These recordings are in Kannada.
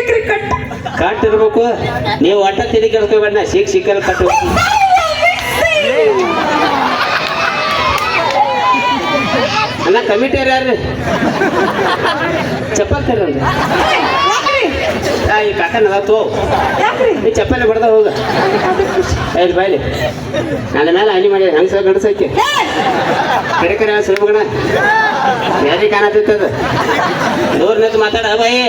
ಇರ್ಬೇಕ್ರಿ ಕಟ್ ಇರ್ಬೇಕು ನೀವು ಒಟ್ಟ ತಿಳಿ ಕೇಳ್ಕೊಬೇಡ ಸಿಕ್ ಸಿಕ್ಕಲ್ಲಿ ಕಟ್ ಅಲ್ಲ ಕಮಿಟಿ ಯಾರು ಚಪ್ಪಲ್ ತರ್ರಿ ಯಾಕ್ರಿ ಆ ಈ ಕಾಕನ ಅದ ತೋ ನೀ ಈ ಚಪ್ಪಲಿ ಬಡ್ದ ಹೋಗ. ಐದು ಬಾಯ್ಲಿ ನನ್ನ ಮೇಲೆ ಅಲ್ಲಿ ಮಾಡಿ ಹೆಂಗ್ ಗಂಡಸೈತಿ ಕಡೆ ಕರೆ ಸುಲಭಗಣ ಯಾರಿಗೆ ಕಾಣತಿತ್ತದ ದೂರ ನಿಂತು ಮಾತಾಡ ಬಾಯಿ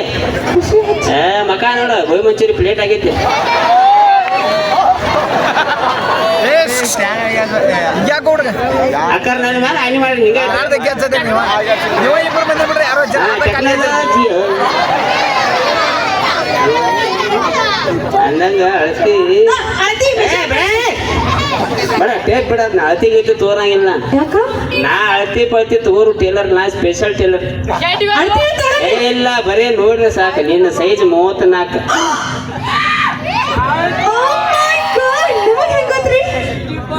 ಏ. ಮಕ ನೋಡ ಗೋಯ್ ಮಂಚೂರಿ ಪ್ಲೇಟ್ ಆಗೈತಿ ಅಕ್ಕರ್ ನನ್ನ ಮೇಲೆ ಹನಿ ಮಾಡಿ ನಿಂಗೆ. ಇಬ್ಬರು ಬಂದ್ರೆ ಬಿಡ್ರಿ ಯಾರೋ ಜನ. ಅಂದಂಗ ಅಳತಿ. ಬೇಡ. ಟೇಪ್ ಬಿಡದ್ ನಾ ಅಳತಿ ಗೀತಿ ತೋರಂಗಿಲ್ಲ. ನಾ ಅಳತಿ ಪಳತಿ ತೋರು ಟೇಲರ್ ನಾ ಸ್ಪೆಷಲ್ ಟೇಲರ್. ಇಲ್ಲ ಬರೀ ನೋಡ್ರಿ ಸಾಕು ನಿನ್ನ ಸೈಜ್ ಮೂವತ್ನಾಲ್ಕು.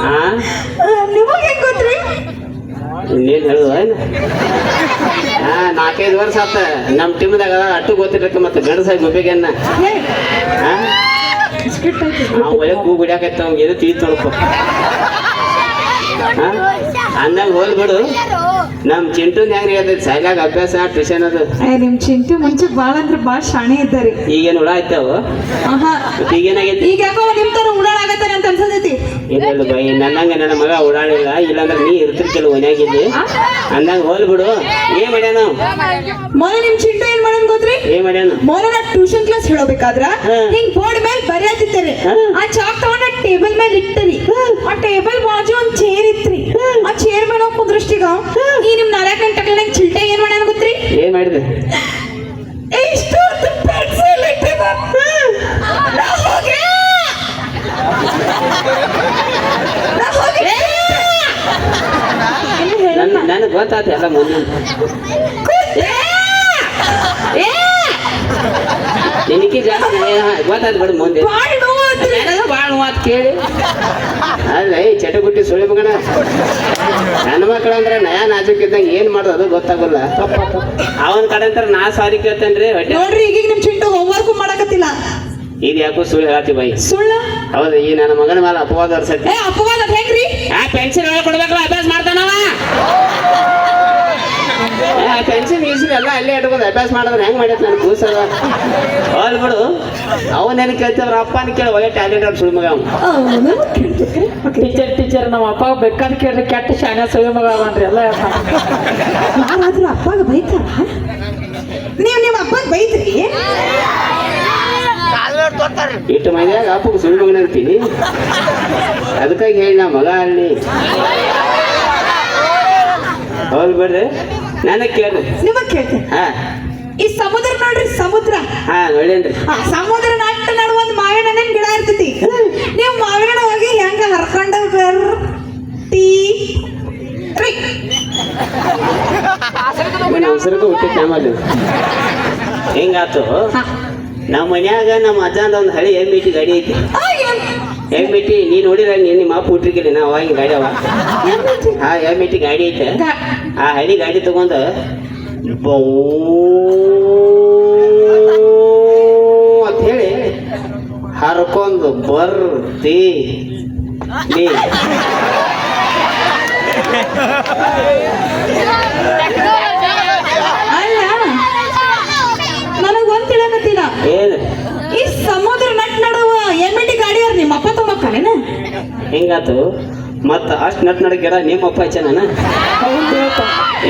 ಹಾ ಹೇಳುವ ಏನು? ಹಾ ನಾಲ್ಕೈದು ವರ್ಷ ಆತ. ನಮ್ಮ ಟೀಮ್ದಾಗ ಅಟ್ಟು ಗೊತ್ತಿರಕ್ಕೆ ಮತ್ತೆ ಗಂಡಸಾಗಿ ಗುಬ್ಬಿಗೆನ್ನ ಹೂ ನಾವು ಒಳ್ಳೆ ಕೂ ಗುಡಿಯಾಕೈತ ಅವ್ನಿಗೆ ಏನು ತಿಳಿತು ಹಾ ಅಂದಂಗ ಹೋಲ್ ಬಿಡು. ನಮ್ಮ ಚಿಂಟು ಹೆಂಗ್ರಿ ಅದ ಸಾಯ್ಲಾಗ ಅಭ್ಯಾಸ ಟ್ಯೂಷನ್ ಅದು. ನಿಮ್ ಚಿಂಟು ಮುಂಚೆ ಬಾಳ ಅಂದ್ರೆ ಬಾಳ ಶಾಣೆ ಇದ್ದಾರೆ. ಈಗೇನು ಹುಳ ಆಯ್ತಾವ? ಈಗೇನಾಗೈತಿ ಈಗ ಯಾಕೋ ನಿಮ್ ತರ ಉಡಾಳಾಗತ್ತಾನೆ ಅಂತ ಅನ್ಸತೈತಿ? ಇಲ್ಲ ಬೈ ನನ್ನಂಗ ನನ್ನ ಮಗ ಓಡಾಡಿಲ್ಲ ಇಲ್ಲಾಂದ್ರೆ ನೀ ಇರ್ತಿರ್ಕಿಲ್ಲ ಮನ್ಯಾಗಿಲ್ಲಿ ಅಂದಂಗ ಹೋಲ್ ಬಿಡು. ಏನ್ ಮಾಡ್ಯಾನ? ಮೊನ್ನೆ ನಿಮ್ ಚಿಂಟು ಏನ್ ಮಾಡ್ಯಾನ ಗೊತ್ತ್ರಿ? ಏನ್ ಮಾಡ್ಯಾನ? ಮೊನ್ನೆ ನಾ ಟ್ಯೂಷನ್ ಕ್ಲಾಸ್ ಹೇಳಬೇಕಾದ್ರ. ಹಿಂಗ್ ಬೋರ್ಡ್ ಮೇಲೆ ಬರೆಯತ್ತಿತ್ತರಿ. ಆ ಚಾಕ್ ತಗೊಂಡ ಟೇಬಲ್ ಮೇಲೆ ಇಟ್ಟರಿ. ಆ ಟೇಬಲ್ ಬಾಜು ಒಂದ್ ಚೇರ್ ಇತ್ರಿ. ಆ ಚೇರ್ ಮೇಲೆ ಹೋಗ್ ಕುಂದ್ರಷ್ಟೀಗ ನಿಮ್ ನರ ಗಂಟೆ ಚಿಲ್ಟೆ ಏನ್ ಮಾಡ್ಯಾನ ಗೊತ್ತ್ರಿ ಏನ್ ಮಾಡಿದೆ? ನನಗೆ ಗೊತ್ತಾತ ಎಲ್ಲ! ಏ! ನಿನಗೆ ಜಾಸ್ತಿ ಗೊತ್ತಾಯ್ತು ಬಿಡು ಮುಂದೆ. ನನಗೆ ಭಾಳ ಮಾತು ಕೇಳಿ. ಅಲ್ಲ ಏ ಚಟಗುಟ್ಟಿ ಸುಳಿ ಮಗನ. ನನ್ನ ಮಕ್ಕಳು ಅಂದ್ರೆ ನಯಾ ಇದ್ದಂಗ ಏನ್ ಮಾಡೋದು ಅದು ಗೊತ್ತಾಗಲ್ಲ. ಅವನ ಕಡೆ ಅಂತ ನಾ ಸಾರಿ ಕೇಳ್ತೇನ್ರಿ ನೋಡ್ರಿ ಈಗ ನಿಮ್ ಚಿಂಟು ಹೋಮ್ವರ್ಕ್ ಮಾಡಕತ್ತಿಲ್ಲ. ಇದು ಯಾಕೋ ಸುಳ್ಳು ಹೇಳ್ತಿ ಬೈ ಸುಳ್ಳು? ಹೌದು ಈ ನನ್ನ ಮಗನ ಮೇಲೆ ಅಪವಾದ ಏ ಅಪವಾದ ಹೆಂಗ್ರಿ? ಆ ಪೆನ್ಸಿಲ್ ಒಳಗೆ ಕೊಡ್ಬೇಕಲ್ಲ ಅಭ್ಯಾಸ ಮಾಡ್ತಾನವ. ಪೆನ್ಸಿಲ್ ಗೀಸಿಲ್ ಎಲ್ಲ ಅಲ್ಲೇ ಇಟ್ಕೊಂಡು ಅಭ್ಯಾಸ ಮಾಡಿದ್ರೆ ಹೆಂಗ್ ಮಾಡೈತೆ ನನ್ ಕೂಸದ ಹೋಲ್ ಬಿಡು. ಅವನೇನು ಕೇಳ್ತಿದ್ರ ಅಪ್ಪನ ಕೇಳಿ ಒಳ್ಳೆ ಟ್ಯಾಲೆಂಟ್ ಅವ್ರು ಸುಳ್ಳು ಮಗ ಅವ್ನು. ಟೀಚರ್ ಟೀಚರ್ ನಮ್ಮ ಅಪ್ಪ ಬೇಕಾದ್ ಕೇಳ್ರಿ ಕೆಟ್ಟ ಶಾನೆ ಸವಿ ಮಗ ಅವನ್ರಿ ಎಲ್ಲ. ಯಾರಾದ್ರೂ ಅಪ್ಪಾಗ ಬೈತಾರ? ನೀವ್ ನಿಮ್ಮ ಅಪ್ಪಗ್ ಬೈತ್ರಿ ಇಟ್ಟು ಮನೆಯಾಗ ಅಪ್ಪಗೆ ಸುಳ್ಳು ಮಗನ ಇರ್ತೀನಿ. ಅದಕ್ಕಾಗಿ ಹೇಳಿ ನಾ ಮಗ ಅಲ್ಲಿ. ಹೋಲ್ ಬಿಡ್ರಿ. ನನಗೆ ಕೇಳ್ರಿ ನಿಮಗ್ ಕೇಳ್ತೆ ಹಾ. ಈ ಸಮುದ್ರ ನೋಡ್ರಿ ಸಮುದ್ರ. ಹಾ ನೋಡೇನ್ರಿ ಆ ಸಮುದ್ರ ನಾಟ ನಡುವ ಒಂದ್ ಮಾವಿನ ಹಣ್ಣಿನ ಗಿಡ ಇರ್ತೈತಿ. ನೀವು ಮಾವಿನ ಹಣ್ಣು ಹೋಗಿ ಹೆಂಗ ಹರ್ಕೊಂಡ ಟೀ ರೀ. ನನ್ನ ಅವಸರಕ್ಕೆ ಹುಟ್ಟಿತ್ತು ನಮ್ಮಲ್ಲಿ ಹೆಂಗಾತು? ನಮ್ಮ ಮನ್ಯಾಗ ನಮ್ಮ ಅಜ್ಜಂದ ಒಂದು ಹಳಿ ಬಿಟಿ ಗಾಡಿ ಐತಿ? ಆ, ಬಿಟ್ಟಿ ಎಂ ಬಿಟಿ ನೀ ನೋಡಿರ ನೀನು ನಿಮ್ಮ ಅಪ್ಪ ಹುಟ್ಟಿರ್ಕಿಲ್ಲ ನಾವು ಅವಾಗಿನ ಗಾಡಿ ಅವ. ಹಾ ಐತಿ? ಆ ಎಂ ಬಿಟಿ ಗಾಡಿ ಐತೆ. ಆ ಹಳಿ ಗಾಡಿ ತಗೊಂಡು ಅಂತ ಹೇಳಿ ಹರ್ಕೊಂಡು ಬರ್ತಿ. ನೀ. ಅಲ್ಲ ನನಗ್ ಒಂದ್ ತಿಳಕತ್ತಿಲ್ಲ ಏನು? ಈ ಸಮುದ್ರ ನಟ್ ನಡುವ ಎಮ್ಮಿಟಿ ಗಾಡಿ ಅವ್ರ ತುಂಬಕ್ಕನೇನ ಹೆಂಗಾತು? ಮತ್ತು ಅಷ್ಟು ನಟ್ ನಡ ಗಿಡ ನಿಮ್ಮ ಅಪ್ಪ ಹಚ್ಚಾನ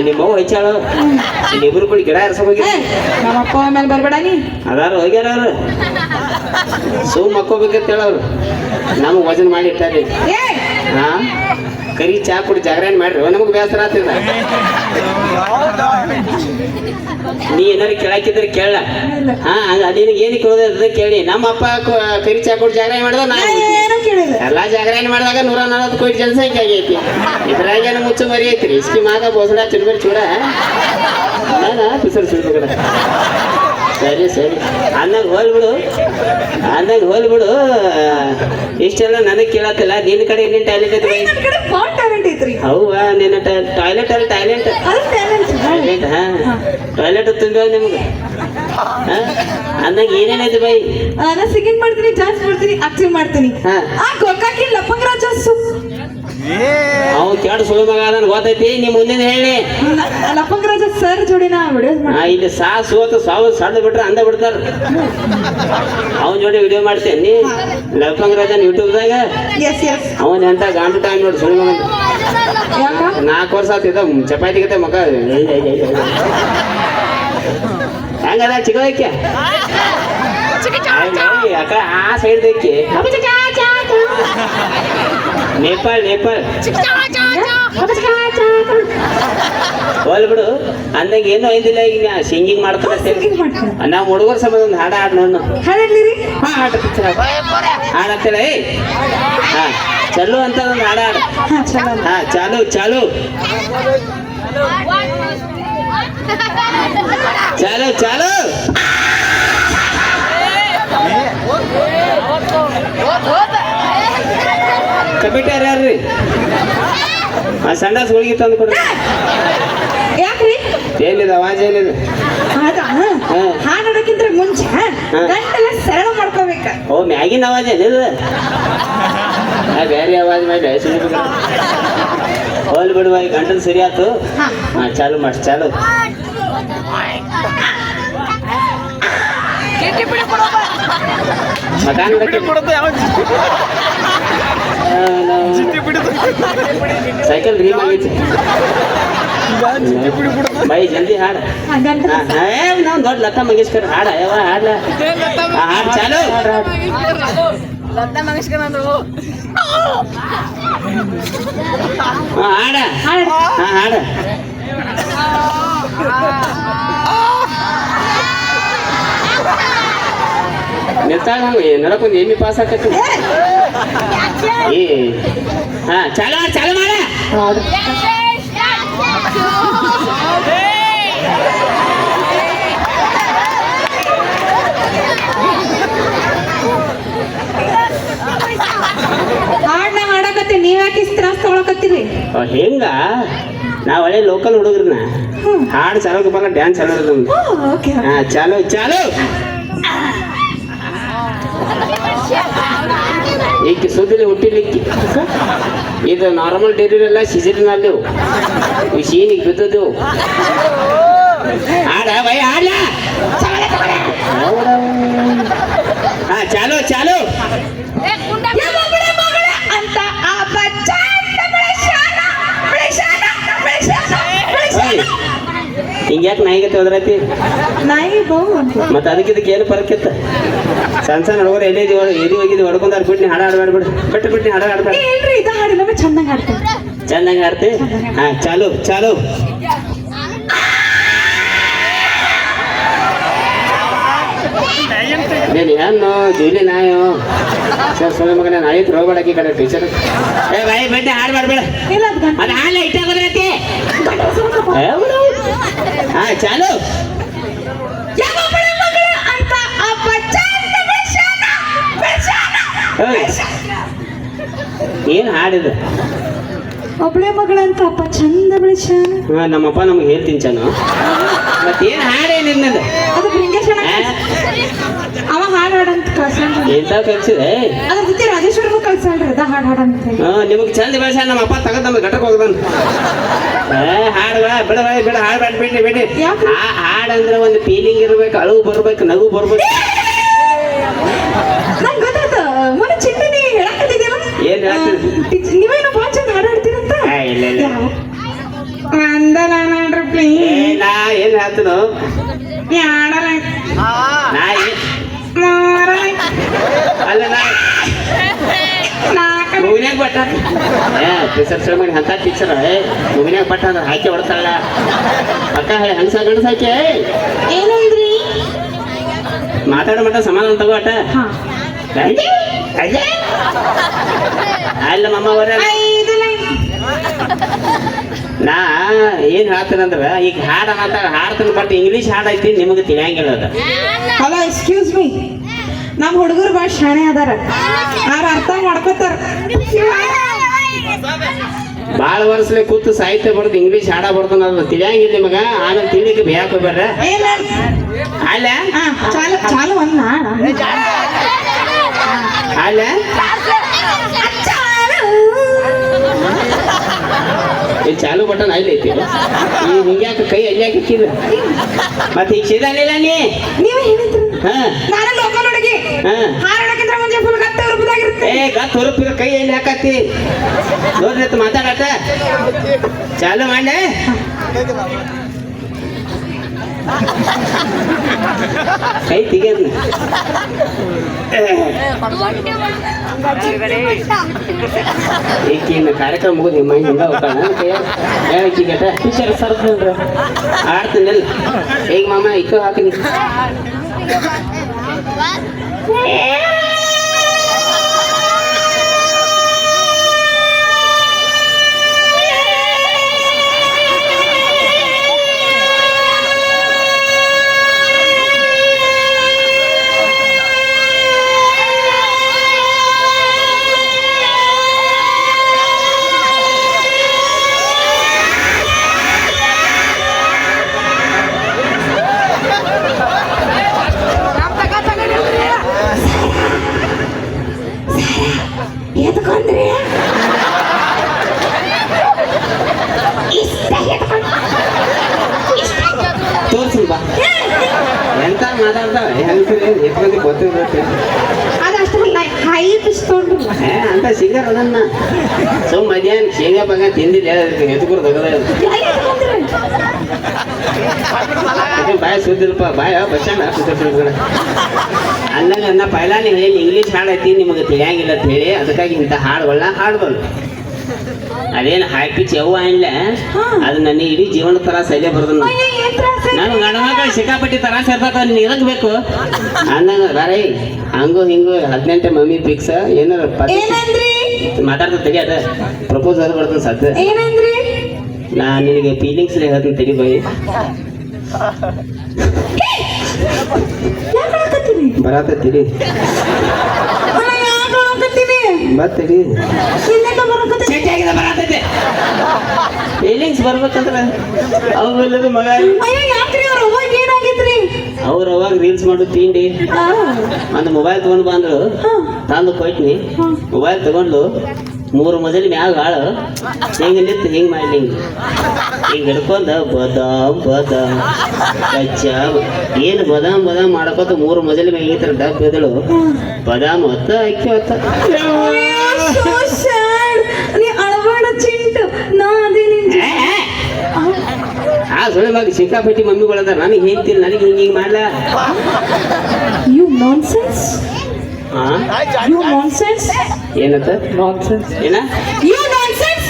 ನಿಮ್ಮ ಅವ್ವ ಹಚ್ಚಾಳು? ಇಬ್ರು ಕೂಡ ಗಿಡ ಹೋಗಿ ನಮ್ಮ ಅಪ್ಪ ಮೇಲೆ ಬರ್ಬೇಡ ನೀ. ಅದಾರು ಹೋಗ್ಯಾರ ಅವ್ರು. ಸುಮ್ ಮಕ್ಕೋಬೇಕಂತ ಹೇಳವ್ರು ನಮಗೆ ವಜನ್ ಮಾಡಿ ಇಟ್ಟಾರಿ. ಹಾ? ಕರಿ ಚಾ ಕುಡಿ ಜಾಗರಣೆ ಮಾಡ್ರಿ. ನಮಗೆ ಬೇಸರ ಆಗ್ತದ ನೀ ಏನಾರು ಕೇಳಾಕಿದ್ರೆ ಕೇಳ. ಹಾ ನಿನಗೆ ಏನು ಕೇಳೋದು ಕೇಳಿ. ನಮ್ಮ ಅಪ್ಪ ಕರಿ ಚಾ ಕುಡಿ ಜಾಗರಣೆ ಮಾಡಿದ ನಾ ಏನೂ ಕೇಳಿಲ್ಲ ಎಲ್ಲಾ ಜಾಗರಣೆ ಮಾಡಿದಾಗ ನೂರ ನಲವತ್ತು ಕೋಟಿ ಜನಸಂಖ್ಯೆ ಆಗೈತಿ. ಇದ್ರಾಗೇನು ಮುಚ್ಚು ಮರಿ ಐತ್ರಿ. ಇಸ್ಕಿ ಮಾಗ ಬೋಸಡ ಚುಡ್ಬರಿ ಚೂಡ. ಬಿಸಿಲು ಪಿಸರ್ ಚುಡ್ಬೇಕಡ ಸರಿ ಸರಿ. ಅಂದಾಗ ಹೋಲ್ಬಿಡು. ಅಂದಂಗೆ ಹೋಲ್ಬಿಡು. ಇಷ್ಟೆಲ್ಲ ನನಗೆ ಕೇಳತ್ತಿಲ್ಲ. ನಿನ್ನ ಕಡೆ ನಿನ್ನ ಟ್ಯಾಲೆಂಟ್ ಐತಿ ಟ್ಯಾಲೆಂಟ್ ಐತ್ರಿ. ಹೌವಾ ನಿನ್ನ ಟಾಯ್ಲೆಟ್ ಅಲ್ಲಿ ಟ್ಯಾಲೆಂಟ್. ಟಾಯ್ಲೆಟ್. ಹಾ. ಟಾಯ್ಲೆಟ್ ತುಂಬ ನಿಮ್ಗೆ. ಅಂದಾಗ ಏನೇನೈತೆ ಬೈ ನಾ ಸಿಂಗಿಂಗ್ ಮಾಡ್ತೀನಿ ಡ್ಯಾನ್ಸ್ ಮಾಡ್ತೀನಿ ಆಕ್ಟಿಂಗ್ ಮಾಡ್ತೀನಿ. ಹಾ. ಆ ಕೊಕ್ಕಾಕಿ ಏ. ಅವನು ಕೆಟ್ಟ ಸುಳ್ಳು ಮಗ ಅದನ್ನ ಗೊತ್ತೈತಿ? ನೀ ಮುಂದಿನ ಹೇಳಿ. ಲಪಂಗ್ ರಾಜ ಸರ್ ಜೋಡಿ ನಾ ಮಾಡ್ತೀನಿ. ಇಲ್ಲಿ ಸಾ ಸೋತು ಸಾವು ಸಣ್ಣ ಬಿಟ್ರೆ ಅಂದ ಬಿಡ್ತಾರ. ಅವನ ಜೋಡಿ ವಿಡಿಯೋ ಮಾಡ್ತೇನೆ ನೀ. ಲಫಂಗ್ ರಾಜನ್ ಯೂಟ್ಯೂಬ್ದಾಗ ಎಸ್ ಎಸ್ ಅವನ್ ಎಂತ ಗಾಂಡು ಟೈಮ್ ನೋಡಿ ಸುಳ್ಳು ಮಗ. ನಾಲ್ಕು ವರ್ಷ ಆತಿದ್ದ ಚಪಾತಿ ಗತೆ ಮಗ. ಹೆಂಗದ ಚಿಕ್ಕದಕ್ಕೆ ಅಕ್ಕ ಆ ಸೈಡ್ ದಕ್ಕೆ ನೇಪಾಳ್ ನೇಪಾಳ್. ಹೋಲ್ ಬಿಡು. ಅಂದಂಗೆ ಏನು ಐದಿಲ್ಲ ಈಗ ಸಿಂಗಿಂಗ್ ಮಾಡ್ತಾರೆ ಸಿಂಗಿಂಗ್ ಮಾಡ್ತಾರೆ? ನಾವು ಹುಡುಗರ ಸಂಬಂಧ ಒಂದು ಹಾಡ ಹಾಡ್ ನೋಡ್ ಹಾಡ ಹಾಡತ್ತೇಳ ಏ ಹಾ ಚಲು ಅಂತ ಒಂದು ಹಾಡ ಹಾಡ. ಹಾ ಚಾಲು ಚಾಲು ಚಾಲು ಚಾಲು. ಚಾಲು ಕಮಿಟಿಯರ್ ಯಾರ್ರಿ? ಆ ಸಂಡಾಸ್ ಹೋಳಿಗೆ ತಂದು ಕೊಡ್ರಿ. ಯಾಕ್ರಿ? ಏನಿದೆ ಅವಾಜ್ ಏನಿದೆ. ಹಾಡೋದಕ್ಕಿಂತ ಮುಂಚೆ ಗಂಟೆಲ್ಲ ಸರಳ ಮಾಡ್ಕೋಬೇಕ. ಓ ಮ್ಯಾಗಿನ ಅವಾಜ್ ಏನಿದೆ ಬೇರೆ ಅವಾಜ್ ಮೇಲೆ ಹೋಲ್ ಬಿಡುವ ಗಂಟಲು ಸರಿ ಆತು. ಹಾ ಚಾಲು ಮಾಡಿ ಚಾಲು. ಸೈಕಲ್ ರೀಮ್ ಆಗೈತಿ ಚಿಟ್ಟಿ ಬಿಡಿ ಬಿಡುತ್ತೆ ಬೈ ಜಲ್ದಿ ಹಾಡ ಹಾ, ಗಂಟೆಲ್ಲ ನಾವು ದೊಡ್ಡ ಲತಾ ಮಂಗೇಶ್ಕರ್ ಹಾಡ ಯಾವ ಹಾಡ್ಲ ಆ, ಹಾಡ್ ಚಾಲು ಹಾ ಹಾಡ ಹಾಡ್ ಹಾ ಹಾಡ ಹಂಗ ನಡಕೊಂದು ಎಮ್ಮಿ ಪಾಸ್ ಆಕತ್ತು ಏ ಹಾ ಚಾಲು ಚಾಲು ಮಾಡ ಹಾಡ್ನ ಹಾಡಕತ್ತಿ ನೀವ್ ಯಾಕೆ ತ್ರಾಸ್ ತಗೊಳಕತ್ತೀರಿ? ಹೆಂಗ? ನಾವ್ ಹಳೆ ಲೋಕಲ್ ಹುಡುಗ್ರನ್ನ. ಹಾಡ್ ಚಾಲೋಕೆ ಬರಲ್ಲ ಡ್ಯಾನ್ಸ್ ಚಾಲೋ ಓಕೆ. ಹಾ ಚಾಲು ಚಾಲು. ಈಕೆ ಸುದ್ದಿಲಿ ಹುಟ್ಟಿಲಿಕ್ಕೆ ಇದು ನಾರ್ಮಲ್ ಡೆಲಿವರಿ ಎಲ್ಲ ಸಿಜರಿನಲ್ಲಿ ಈ ಸೀನಿಗೆ ಬಿದ್ದದ್ದು ಆಡ ಬೈ ಆಡ ಹಾ ಚಾಲು ಚಾಲು ಹಿಂಗ್ಯಾಕೆ ನಾಯಿಗೆ ಹೋದ್ರೈತಿ ನಾಯಿ ಮತ್ತೆ ಅದಕ್ಕೆ ಇದಕ್ಕೆ ಏನು ಪರಕ್ಕಿತ್ತ ಸಣ್ಣ ಸಣ್ಣ ಹುಡುಗರು ಎಲ್ಲಿ ಎಲ್ಲಿ ಹೋಗಿದ್ದು ಹೊಡ್ಕೊಂಡಾರ ಬಿಟ್ಟು ಹಾಡ ಆಡ್ಬೇಡ ಬಿಡು. ಬಿಟ್ಟು ಬಿಟ್ಟು ಹಾಡ ಆಡ್ಬೇಡ ಇಲ್ರಿ ಇದ ಹಾಡಿ ನಮಗೆ ಚಂದಂಗ ಹಾಡ್ತೀನಿ. ಚಂದಂಗ ಆಡ್ತಿ ಹಾ ಚಾಲು ಚಾಲು. ನೀನು ಏನು ಜೂಲಿ ನಾಯು. ಸರ್ ಸುಳ್ಳು ಮಗನ ನಾಯಿ ಈ ಕಡೆ ಟೀಚರ್. ಏ ಬಾಯಿ ಬಿಟ್ಟು ಹಾಡು ಮಾಡ್ಬೇಡ ಇಲ್ಲ ಅದು ಹಾಲು ಬರ್ತಿ ಇಟ್ಟಾಗೋದ್ರೈತಿ ಹಾ ಚಾಲು. ಏನ್ ಬೆಳೆಸಾನ, ಬೆಳೆಸಾನ. ಬೆಳೆಸಾನ. ಹಾಡಿದು ಒಬ್ಳೆ ಮಗಳಂತ ಅಪ್ಪ ಚಂದ ಬೆಳೆಸಾನ ಹಾ, ನಮ್ಮಪ್ಪ ನಮ್ಗೆ ಹೇಳ್ತೀನಿ ಚಾನು ಮತ್ತೇನು ನಿನ್ನ ಅದು ಬೃಂಗೇಶನ ಅವ ಹಾಡು ಹಾಡಂತ ಕಳ್ಸಂತ ಎಂತ ಕಲ್ಸಿದೆ ಅದ್ರ ಜೊತೆ ರಾಜೇಶ್ವರನು ಕಳ್ಸಲ್ರಿ ಅದ ಹಾಡು ಹಾಡಂತ ನಿಮ್ಗೆ ಹಾ ನಿಮಗೆ ಚಂದ ಬೆಳೆಸ ನಮ್ಮಪ್ಪ ತಗದ್ ನಮ್ಗೆ ಘಟಕ ಹೋಗ್ದಾನ. ಏ ಹಾಡು ಬೇಡ ಬಿಡ ಬೇಡ ಬಿಡ ಹಾಡು ಬೇಡ ಬಿಡ್ರಿ ಬಿಡ್ರಿ ಹಾಡಂದ್ರೆ ಒಂದು ಫೀಲಿಂಗ್ ಇರ್ಬೇಕು ಅಳು ಬರ್ಬೇಕು ನಗು ಬರ್ಬೇಕು. ಏನ್? ನೀವೇನು ಭಾಳ ಚಂದ ಹಾಡು ಹಾಡ್ತೀರಂತ? ಏ, ಇಲ್ಲ ಇಲ್ಲ. ನೋಡ್ರಿ ಏ, ಪ್ಲೀಸ್. ನಾ ಏನ್ ಹೇಳ್ತೀನೋ? ಯಾಡಲ್ಲ ಅಲ್ಲ ನಾ ನಾಲ್ಕ ಮುಗಿನ್ಯಾಗ ಬಟ್ಟ ಟೀಚರ್ ಸರ್ ಅಂತ ಟೀಚರ್ ಏ ಮುಗಿನ್ಯಾಗ ಬಟ್ಟ ಅಂದ್ರೆ ಹಾಕಿ ಹೊಡ್ತಾಳ ಪಕ್ಕ ಹೇಳಿ ಹಂಗಸ ಗಂಡಸ ಹಾಕಿ ಏನಂದ್ರಿ? ಮಾತಾಡೋ ಮಟ್ಟ ಸಮಾಧಾನ ತಗೋ ಅಟ. ಅಲ್ಲ ಮಮ್ಮ ಅವರ. ನಾ ಏನ್ ಹೇಳ್ತೇನಂದ್ರ ಈಗ ಹಾಡ ಮಾತಾಡ ಹಾಡ್ತೀನಿ ಬಟ್ ಇಂಗ್ಲೀಷ್ ಹಾಡ್ ಐತಿ ನಿಮಗೆ ತಿಳಿಯಂಗಿಲ್ಲ ಅದ. ಹಲೋ ಎಕ್ಸ್ಕ್ಯೂಸ್ ಮೀ ನಮ್ಮ ಹುಡುಗರು ಭಾಳ ಶಾಣೆ ಅದಾರ. ಅವ್ರ ಅರ್ಥ ಮಾಡ್ಕೋತಾರ. ಬಾಳ ವರ್ಷಲೆ ಕೂತು ಸಾಹಿತ್ಯ ಬರ್ದು ಇಂಗ್ಲೀಷ್ ಹಾಡ ಬರ್ತಾನ ಅದು ತಿಳಿಯಂಗಿಲ್ಲ ನಿಮಗ. ಆಮೇಲೆ ತಿಳಿಲಿಕ್ಕೆ ಬೇಯಾಕ ಹೋಗ್ಬೇಡ್ರ. ಅಲ್ಲ ಚಾಲು ಚಾಲು ಅನ್ನ ಅಲ್ಲ ಈ ಚಾಲು. ಬಟನ್ ಅಲ್ಲಿ ಐತಿ ಈ ಹಿಂಗ್ಯಾಕ ಕೈ ಅಲ್ಲಿ ಹಾಕಿ ಮತ್ತೆ ಈಗ ಸಿದಲಿಲ್ಲ ನೀ? ನೀವೇ ಹೇಳಿದ್ರಿ. ಹಾ. ನಾನು ಲೋಕಲ್ ಹಾರಾಡಕ್ಕಿಂತ ಮುಂಚೆ ಫುಲ್ ಗತ್ತ ಏ ಕೈ ಎಲ್ಲಿ ಹಾಕತ್ತಿ? ನೋಡ್ರಿ ಮಾತಾಡತ್ತ. ಚಾಲು ಮಾಡಿ ಕೈ ತೆಗಿಯೋದ್ನ. ಈಕಿನ ಕಾರ್ಯಕ್ರಮ ಮುಗಿದು ನಿಮ್ಮ ಹಿಂಗ ಗಟ ಟೀಚರ್ ಸರ್ದಿಲ್ರಿ ಆಡ್ತೀನಿಲ್ಲ. ಈಗ ಮಾಮ ಇಕ್ಕ ಹಾಕಿನಿ Eu... ಎಂತ ಮಾತಾಡ್ತಾಳೆ ಹೆಂಗ್ಸ್ರಿ ಎತ್ಕೊಂಡಿ ಗೊತ್ತಿರುತ್ತೆ ಅಂತ ಸಿಗರ್ ಅದನ್ನ. ಸೊ ಮಧ್ಯಾಹ್ನ ಶೇಂಗಾ ಬಗ ತಿಂದಿಲ್ಲ ಎತ್ಕೊಡ್ ತಗದ ಬಾಯ ಸುದ್ದಿಲ್ಪ, ಬಾಯ ಬಸ್ಸಣ್ಣ ಸುತ್ತ ಅಂದಂಗ ಅನ್ನ ಪೈಲಾನಿ ಹೇಳಿ, ಇಂಗ್ಲೀಷ್ ಹಾಡೈತಿ ನಿಮಗೆ ತಿಳಿಯಂಗಿಲ್ಲ ಅಂತ ಹೇಳಿ, ಅದಕ್ಕಾಗಿ ಇಂಥ ಹಾಡುಗಳನ್ನ ಹಾಡ್ಬಲ್ಲು ಅದೇನು ಹಾಕಿ ಚೆವ್ವ ಇಲ್ಲ ಅದು ನನ್ನ ಇಡೀ ಜೀವನ ತರ ಶೈಲಿ ಬರ್ದು ನಾನು ಗಣಮಕ್ಕಳು ಸಿಕ್ಕಾಪಟ್ಟಿ ತರ ಸೇರ್ತಾತ ನೀನು ಇರಕ್ಬೇಕು ಬೇಕು ಅಂದಂಗ ಬಾರೈ ಹಂಗು ಹಿಂಗು ಹದಿನೆಂಟು ಮಮ್ಮಿ ಫಿಕ್ಸ್ ಏನಾರ ಮಾತಾಡ್ತಾ ತೆಗಿ ಅದ. ಪ್ರಪೋಸ್ ಅದು ಬರ್ತದೆ ಸತ್ಯ ಏನಂದ್ರಿ? ನಾ ನಿನಗೆ ಫೀಲಿಂಗ್ಸ್ ಹೇಳ್ತೀನಿ ತೆಗಿ ಬೈ ಯಾಕೆ ಬತ್ತೀರಿ ಇನ್ನೇಕ ಬರಕತ್ತೀನಿ ಫೀಲಿಂಗ್ಸ್ ಬರ್ಬೇಕಂದ್ರ ಮಗ ಅವ್ರ ಅವಾಗ ಏನಾಗಿತ್ರಿ? ಅವ್ರು ಅವಾಗ ರೀಲ್ಸ್ ಮಾಡು ತಿಂಡಿ. ಒಂದು ಮೊಬೈಲ್ ತಗೊಂಡು ಬಂದ್ರು ತಂದು ಕೊಟ್ನಿ. ಮೊಬೈಲ್ ತಗೊಂಡು ಮೂರು ಮಜಲಿ ಮ್ಯಾಗ ಹಿಂಗ ನಿಂತು ಹಿಂಗ ಮಾಡಿ ಹಿಂಗೆ ಹಿಂಗೆ ಹಿಡ್ಕೊಂಡ ಬದಾಮ್ ಬದಾಮ್ ಕಚ್ಚ ಏನು ಬದಾಮ್ ಬದಾಮ್ ಮಾಡ್ಕೊತ ಮೂರು ಮಜಲಿ ಮ್ಯಾಗ ಥರ ಡಬ್ ಎದಳು ಬದಾಮ್ ಹೊತ್ತ, ಅಕ್ಕಿ ಹೊತ್ತ. ಆ, ಸುಳ್ಳು ಮಗ ಸಿಕ್ಕಾಪಟ್ಟಿ ಮಮ್ಮಿಗಳದ ನನಗೆ ಹೇಳ್ತೀನಿ ನನಗೆ ಹಿಂಗೆ ಹಿಂಗೆ ಮಾಡ್ಲಾ? ಯು ನಾನ್ಸೆನ್ಸ್ ಯು ನಾನ್ಸೆನ್ಸ್ ಏನತ್ತ? ನಾನ್ಸೆನ್ಸ್ ಏನ? You nonsense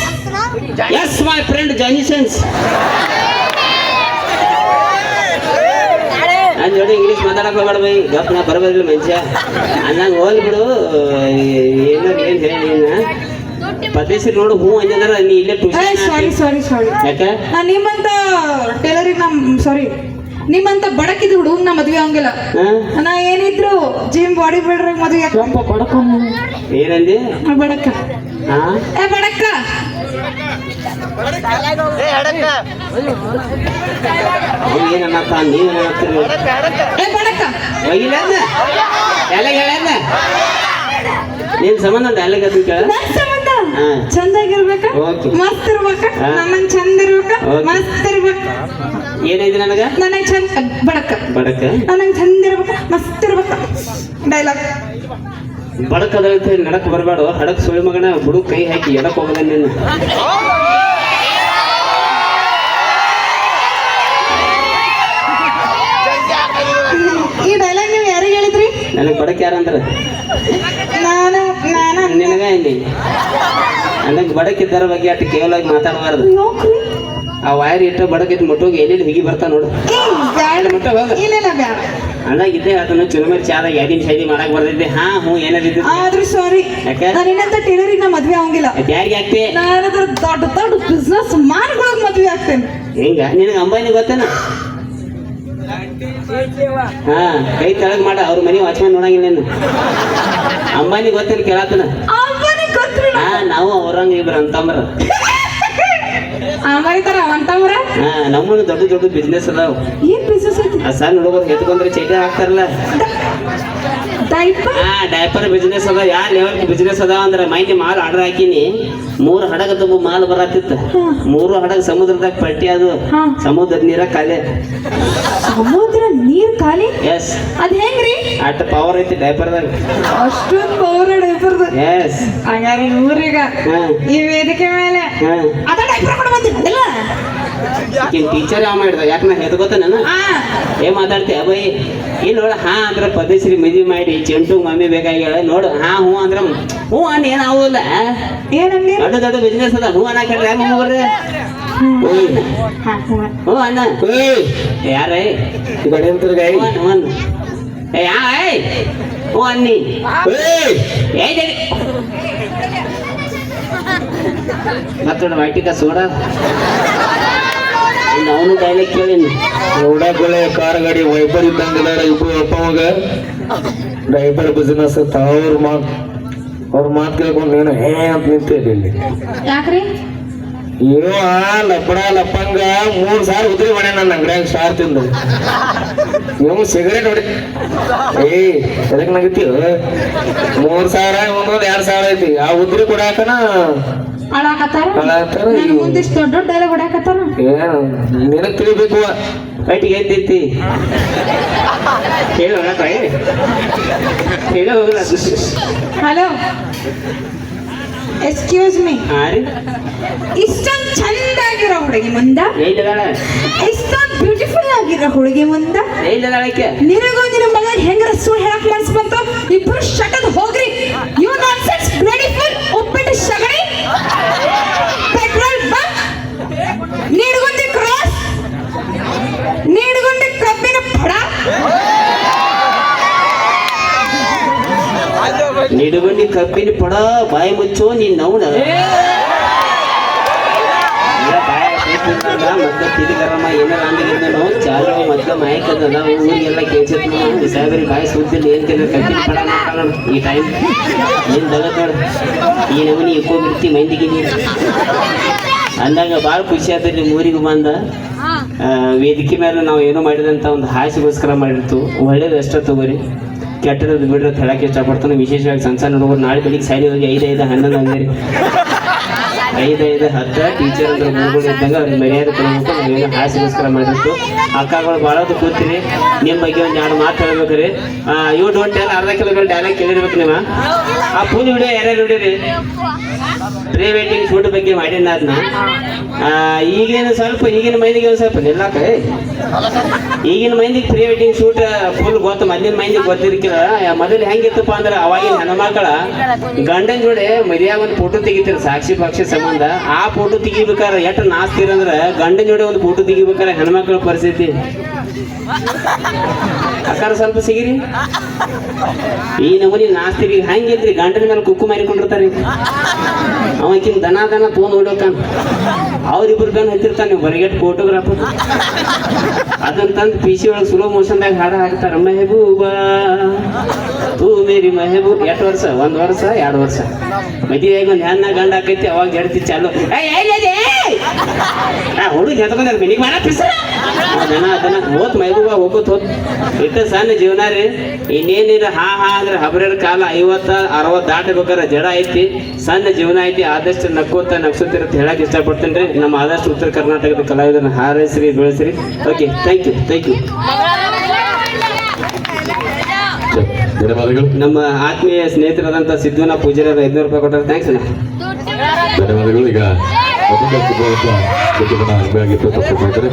yes my friend ಜಾನಿಸನ್ಸ್ ನಾನು ಜೋಡಿ ಇಂಗ್ಲೀಷ್ ಮಾತಾಡಕ್ ಹೋಗ್ಬೇಡ ಬೈ. ಗಪ್ ನಾ ಬರಬಾರ್ದಿಲ್ಲ ಮನುಷ್ಯ. ಅನ್ನಂಗೆ ಹೋಗ್ಲಿ ಬಿಡು. ಏನಾರು ಏನು ಹೇಳಿ ಪದೇಸಿ ನೋಡು ಹ್ಞೂ ಅಂದ್ರ ನೀ ಇಲ್ಲೇ ಸಾರಿ ಸಾರಿ ಸಾರಿ ಯಾಕೆ? ನಿಮ್ಮಂತ ಟೈಲರಿಗೆ ನಮ್ ಸಾರಿ ನಿಮ್ಮಂತ ಬಡಕಿದ ಹುಡುಗನ ಮದ್ವೆ ಹಂಗಿಲ್ಲ ನಾ ಏನಿದ್ರು ಜಿಮ್ ಬಾಡಿ ಬಿಲ್ಡರ್ ಮದ್ವೆ ಆಗ್ತೀನಿ. ಬಡಕ? ಏನಂದಿ? ಆ ಬಡಕ. ಹಾ ಏ ಬಡಕ್ಕ ಅವ್ನು ಏನನ್ನತ್ತ ನೀವು ಏನತ್ತೀರಿ ಏ ಬಡಕ್ಕ ಹೋಗಿಲ್ಲ ಎಲ್ಲ ಹೇಳ್ಯಾನ ನಿನ್ ಸಂಬಂಧ ಡೈಲಾಗ್ ಅದು ಕೇಳ? ನನ್. ಚಂದಾಗಿರ್ಬೇಕ. ಮಸ್ತ್ ಇರ್ಬೇಕ? ನಮ್ಮನ್ ಚಂದ ಇರ್ಬೇಕ. ಮಸ್ತ್ ಇರ್ಬೇಕ? ಏನೈತಿ ನನಗ? ನನಗ್ ಚಂದ ಬಡಕ. ಬಡಕ? ನನಗ್ ಚಂದ ಇರ್ಬೇಕ? ಮಸ್ತ್ ಇರ್ಬೇಕ? ಡೈಲಾಗ್. ಬಡಕದ ನಡಕ್ ಬರಬೇಡ ಹಡಕ್ ಸುಳಿ ಮಗನ ಬುಡು ಕೈ ಹಾಕಿ ಎಡಕ್ ಹೋಗದ ನೀನು? ಈ ಡೈಲಾಗ್ ನೀವು ಯಾರಿಗೆ ಹೇಳಿದ್ರಿ? ನನಗ್ ಬಡಕ್ ಯಾರಂದ್ರ? ನಾನು ನಾನು. ನಿನಗ ಇಲ್ಲಿ ನನಗ್ ಬಡಕ್ ಇದ್ದರ ಬಗ್ಗೆ ಅಷ್ಟು ಕೇವಲವಾಗಿ ಮಾತಾಡಬಾರ್ದು. ಆ ವೈರ್ ಇಟ್ಟು ಬಡಕಿದ್ ಮುಟ್ಟೋಗಿ ಎಲ್ಲಿ ಹುಗಿ ಬರ್ತಾ ನೋಡು. ಅಂದಾಗಿದ್ದೆ ಅಂದಾಗ ಇದ್ದೇ ಹೇಳ್ತಾನೆ ಚುರುಮರಿ ಚಾದ ಯಾದಿನ ಶೈಲಿ ಮಾಡಕ್ ಬರ್ದಿದ್ದೆ. ಹಾ ಹ್ಞೂ ಏನಾದಿದ್ದು ಆದ್ರೂ ಸಾರಿ ಯಾಕೆ? ನಾನು ಇನ್ನಂತ ಟೈಲರಿಗೆ ನಾ ಮದ್ವೆ ಆಗಂಗಿಲ್ಲ. ಯಾರಿಗೆ ಆಗ್ತಿ? ದೊಡ್ಡ ದೊಡ್ಡ ಬಿಸ್ನೆಸ್ ಮಾಡ್ಕೊಳಕ್ ಮದ್ವೆ ಆಗ್ತೇನೆ. ಹೆಂಗ? ನಿನಗೆ ಅಂಬಾನಿ ಗೊತ್ತೇನ? ಹಾ ಕೈ ತೆಳಗ್ ಮಾಡ. ಅವ್ರ ಮನೆ ವಾಚ್ಮ್ಯಾನ್ ನೋಡಂಗಿಲ್ಲ ನೀನು ಅಂಬಾನಿ ಗೊತ್ತೇನು ಕೇಳತ್ತನ ನಾವು ಅವ್ರಂಗ ಇಬ್ರು ಅಂತಂಬ್ರ ಆಮರಿತಾರ ಅವಂತವ್ರ ಹಾ ನಮ್ಮನ್ನು ದೊಡ್ಡ ದೊಡ್ಡ ಬಿಸ್ನೆಸ್ ಅದಾವ. ಏನ್ ಬಿಸ್ನೆಸ್ ಐತಿ? ಆ ಸಣ್ಣ ಹುಡುಗರು ಎತ್ಕೊಂಡ್ರೆ ಚೈತೆ ಹಾಕ್ತಾರಲ್ಲ. ಡೈಪರ್ ಡೈಪರ್ ಬಿಸ್ನೆಸ್ ಅದ. ಯಾವ ಲೆವೆಲ್ ಬಿಸ್ನೆಸ್ ಅದ ಅಂದ್ರೆ ಮೈಂಡ್ ಮಾಲ್ ಆರ್ಡರ್ ಹಾಕಿನಿ. ಮೂರು ಹಡಗ ತುಂಬ ಮಾಲ್ ಬರತ್ತಿತ್ತ. ಮೂರು ಹಡಗ ಸಮುದ್ರದಾಗ ಪಟ್ಟಿ ಅದು. ಸಮುದ್ರ ಸಮುದ್ರದ ನೀರ ಖಾಲಿ. ಸಮುದ್ರ ನೀರ್ ಖಾಲಿ? ಎಸ್ ಅದ್ ಹೆಂಗ್ರಿ? ಅಟ್ ಪವರ್ ಐತಿ ಡೈಪರ್ದಾಗ ಅಷ್ಟೊಂದು ಪವರ್ ಡೈಪರ್ ಎಸ್ ಹಂಗಾರೆ ಊರಿಗ ಈ ವೇದಿಕೆ ಮೇಲೆ ಅದ ಡೈಪರ್ ಟೀಚರ್ ಯಾವ ಮಾಡಿದ? ಯಾಕೆ ನಾ ಹೆದ್ಕೋತ ನಾನು? ಹಾ. ಏ ಮಾತಾಡ್ತೀಯ ಬೈ ಇಲ್ಲಿ ನೋಡ ಹಾ ಅಂದ್ರೆ ಪದೇಶ್ರೀ ಮದ್ವಿ ಮಾಡಿ ಚೆಂಟು ಮಮ್ಮಿ ಬೇಕಾಗ್ಯಾಳ ನೋಡು ಹಾ ಹೂ ಅಂದ್ರೆ ಹೂ ಅನ್ ಏನು ಆಗೋದಿಲ್ಲ ಏನಂದಿ ದೊಡ್ಡ ದೊಡ್ಡ ಬಿಸ್ನೆಸ್ ಅದ ಹೂ ಅನ್ನಕ್ಕೆ ಹೇಳ್ರಿ ಹೆಂಗ್ ಬರ್ರಿ? ಹಾ ಹ್ಞೂ ಹ್ಞೂ ಅಣ್ಣ ಯಾರೇ? ಅಣ್ಣ ಹ್ಞೂ ಅಣ್ಣ ಏ ಯಾ ಏಯ್ ಓ ಅನ್ನಿ. ಏ ಜಡಿ ಮತ್ತೊಂದು ವೈಟಿಕ ಸೋಡ. ಅವನು ಡೈಲಾಗ್ ಕೇಳಿನಿ. ನೋಡಕೊಳ್ಳೆ ಕಾರ್ ಗಾಡಿ ವೈಪರ್ ಇದ್ದಂಗಿಲ್ಲ ಇಬ್ರು ಅಪ್ಪ ಮಗ ಡ್ರೈವರ್ ಬಿಸ್ನೆಸ್ ಅವ್ರ ಮಾತು ಅವ್ರ ಮಾತು ಕೇಳ್ಕೊಂಡು ಏನೋ ಹೇ ಅಂತ ನಿಂತಿದ್ದೀನಿ ಇಲ್ಲಿ. ಯಾಕ್ರಿ? ಇವ ಲಪ್ಪಡ ಲಪ್ಪಂಗ ಮೂರ್ ಸಾವಿರ ಉದ್ರಿ ಮಾಡ್ಯಾನ ನನ್ನ ಅಂಗಡಿಯಾಗ ಸಾರ್ ತಿಂದು. ಇವ್ ಸಿಗರೇಟ್ ಹೊಡಿ ಏ ಎದಕ್ ನಗತಿ ಮೂರ್ ಸಾವಿರ ಒಂದೊಂದ್ ಎರಡ್ ಸಾವಿರ ಐತಿ. ಆ ಉದ್ರಿ ಕೊಡಾಕನ ನಿನಗ್ ತಿಳಿಬೇಕು ಕಟ್ಟಿಗೆ ಎದ್ದೈತಿ ಹೇಳ ಹೇಳು ಹೋಗಲ್ಲ ಹಲೋ. ಎಕ್ಸ್ಕ್ಯೂಸ್ ಮೀ ಇಷ್ಟೊಂದ್ ಚಂದಾಗಿರೋ ಹುಡುಗಿ ಮುಂದ? ಇಷ್ಟೊಂದ್ ಬ್ಯೂಟಿಫುಲ್ ಆಗಿರೋ ಹುಡುಗಿ ಮುಂದ? ನಿನಗೂ ನಿನ್ನ ಮಗ ಹೆಂಗ್ರ ಸು ಹೇಳಕ್ ಮನ್ಸ್ ಬಂತು? ಇಬ್ರು ಶಟದ್ ಹೋಗ್ರಿ. ಯು ನಾನ್ಸೆನ್ಸ್ ಬ್ಲಡಿ ಫುಲ್ ಕಬ್ಬಿನ ಪಡ ಬಾಯಿ ಮುಚ್ಚೋ ನೀನ್. ನೌನ ಮತ್ತೆ ತಿಳಿ ಗರಮ ಏನಾರ ಅಂದಿಗಿಂದ ನಾವು ಚಾಲು ಮತ್ತೆ ಮಾಯಕದ ಊರಿಗೆಲ್ಲ ಕೇಳ್ಸಿತ್ತು ಸಾಹೇಬ್ರಿ ಬಾಯಿ ಸುದ್ದಿಲ್ಲ ಏನ್ ತಿನ್ನ ಕಬ್ಬಿನ ಪಡ ಈ ಟೈಮ್ ಏನ್ ನೋಡ ಈ ನಮನಿ ಇಕ್ಕೋ ಬಿಡ್ತಿ ಮಂದಿಗೆ ಅಂದಾಗ ಭಾಳ ಖುಷಿ ಆದ್ರೆ ನಿಮ್ಮ ಊರಿಗೆ ಬಂದ. ವೇದಿಕೆ ಮೇಲೆ ನಾವು ಏನೋ ಮಾಡಿದಂತ ಒಂದು ಹಾಸಿಗೋಸ್ಕರ ಮಾಡಿರ್ತು ಒಳ್ಳೇದು ಅಷ್ಟ ತಗೋರಿ. ಕೆಟ್ಟದ್ದು ಬಿಡ್ರಿ ಹೇಳಕ್ಕೆ ಇಷ್ಟಪಡ್ತಾನೆ. ವಿಶೇಷವಾಗಿ ಸಣ್ಣ ಸಣ್ಣ ಹುಡುಗರು ನಾಳೆ ಬೆಳಿಗ್ಗೆ ಸಾಲಿ ಹೋಗಿ ಐದು ಐದು, ಹನ್ನೊಂದು ಅಂದಿರಿ ಐದು ಐದು, ಹತ್ತು ಟೀಚರ್ ಅಂದ್ರೆ ಗುರುಗಳು ಇದ್ದಂಗೆ ಅವ್ರಿಗೆ ಮರ್ಯಾದೆ ಕೊಡಬೇಕು ನಾವೇನು ಹಾಸಿಗೋಸ್ಕರ ಮಾಡಬೇಕು ಅಕ್ಕಗಳು ಭಾಳದು ಕೂತೀರಿ. ನಿಮ್ಮ ಬಗ್ಗೆ ಒಂದು ಎರಡು ಮಾತು ಹೇಳ್ಬೇಕ್ರಿ. ಯು ಡೋಂಟ್ ಟೆಲ್ ಅರ್ಧ ಕಿಲೋಮೀಟರ್ ಡೈಲಾಗ್ ಕೇಳಿರ್ಬೇಕು ನೀವು. ಆ, ಪೂಜೆ ವಿಡಿಯೋ ಯಾರ್ಯಾರು ನೋಡಿರಿ ಪ್ರೀ ವೆಡ್ಡಿಂಗ್ ಶೂಟ್ ಬಗ್ಗೆ ಮಾಡಿಲ್ಲ ಅದನ್ನ ಈಗಿನ ಸ್ವಲ್ಪ, ಈಗಿನ ಮೈಂದಿಗೆ ಒಂದು ಸ್ವಲ್ಪ ನಿಲ್ಲಾಕ ಈಗಿನ ಮೈಂದಿಗೆ ಪ್ರೀ ವೆಡ್ಡಿಂಗ್ ಶೂಟ್ ಫುಲ್ ಗೊತ್ತು, ಮೊದಲಿನ ಮೈಂದಿಗೆ ಗೊತ್ತಿರ್ಕಿಲ್ಲ. ಮೊದಲು ಹೆಂಗಿತ್ತಪ್ಪ ಅಂದ್ರೆ ಅವಾಗಿನ ಹೆಣ್ಮಕ್ಳ ಗಂಡನ ಜೋಡಿ ಮದುವೆ ಒಂದು ಫೋಟೋ ತೆಗಿತೀರ ಸಾಕ್ಷಿ ಪಕ್ಷಿ ಸಂಬಂಧ. ಆ ಫೋಟೋ ತೆಗಿಬೇಕಾದ್ರೆ ಎಷ್ಟು ನಾಸ್ತಿರಂದ್ರೆ ಗಂಡನ ಜೋಡಿ ಒಂದು ಫೋಟೋ ತೆಗಿಬೇಕಾದ್ರೆ ಹೆಣ್ಮಕ್ಳ ಪರಿಸ್ಥಿತಿ. ಅಕ್ಕಾರ ಸ್ವಲ್ಪ ಸಿಗಿರಿ. ಈ ನಮೂನಿ ನಾಸ್ತಿರಿ ಹಂಗಿಲ್ರಿ ಗಂಡನ ಮೇಲೆ ಕುಕ್ಕು ಮಾರಿಕೊಂಡಿರ್ತಾರೆ. ಅವಕಿನ್ ದನ ದನ ಫೋನ್ ಹೊಡೋಕಾನ ಅವ್ರಿಬ್ರು ಬೇನ್ ಹತ್ತಿರ್ತಾನೆ ಹೊರಗೆಟ್ ಫೋಟೋಗ್ರಾಫರ್ ಅದನ್ನ ತಂದು ಪಿ ಸಿ ಒಳಗೆ ಸ್ಲೋ ಮೋಷನ್ದಾಗ ಹಾಡ ಹಾಕ್ತಾರ. ಮೆಹಬೂಬಾ, ತೂ ಮೇರಿ ಮೆಹಬೂಬ್. ಎಷ್ಟು ವರ್ಷ? ಒಂದು ವರ್ಷ, ಎರಡು ವರ್ಷ. ಮದುವೆಯಾಗ ಒಂದು ಹೆಣ್ಣ ಗಂಡ ಆಕೈತಿ, ಅವಾಗ ಜಡ್ತಿ ಚಾಲು. ಹುಡುಗ ಎತ್ಕೊಂಡ್ರೆ ಮನಿಗೆ ಮಾಡ ಅದನ್ನ ದನ ಹೋತ್ ಹೋಗೋತ್ ಹೋತ್. ಇಟ್ಟ ಸಣ್ಣ ಜೀವನ ರೀ. ಇನ್ನೇನಿಲ್ಲ ಹಾ ಹಾ ಅಂದ್ರೆ ಹಬ್ರಡ್ ಕಾಲ ಐವತ್ತ ಅರವತ್ತು ದಾಟಬೇಕಾದ್ರೆ ಜಡ ಐತಿ. ಸಣ್ಣ ಜೀವನ ಐತಿ ಆದಷ್ಟು ನಕ್ಕೋತ ನಗ್ಸುತ್ತಿರತ್ತೆ ಹೇಳಕ್ ಇಷ್ಟಪಡ್ತೇನೆ ರೀ. ನಮ್ಮ ಆದಷ್ಟು ಉತ್ತರ ಕರ್ನಾಟಕದ ಕಲಾವಿದರನ್ನ ಹಾರೈಸ್ರಿ ಬೆಳೆಸ್ರಿ. Okay thank you thank you ಧನ್ಯವಾದಗಳು. ನಮ್ಮ ಆತ್ಮೀಯ ಸ್ನೇಹಿತರಾದಂಥ ಸಿದ್ಧುನ ಪೂಜಾರಿ ಐದುನೂರು ರೂಪಾಯಿ ಕೊಟ್ಟರೆ. ಥ್ಯಾಂಕ್ಸ್ ಅಣ್ಣ. ಧನ್ಯವಾದಗಳು. ಈಗ ಮೊದಲ ಅಂಗಡಿಯಾಗಿತ್ತು ತಪ್ಪು ಮಾಡಿದರೆ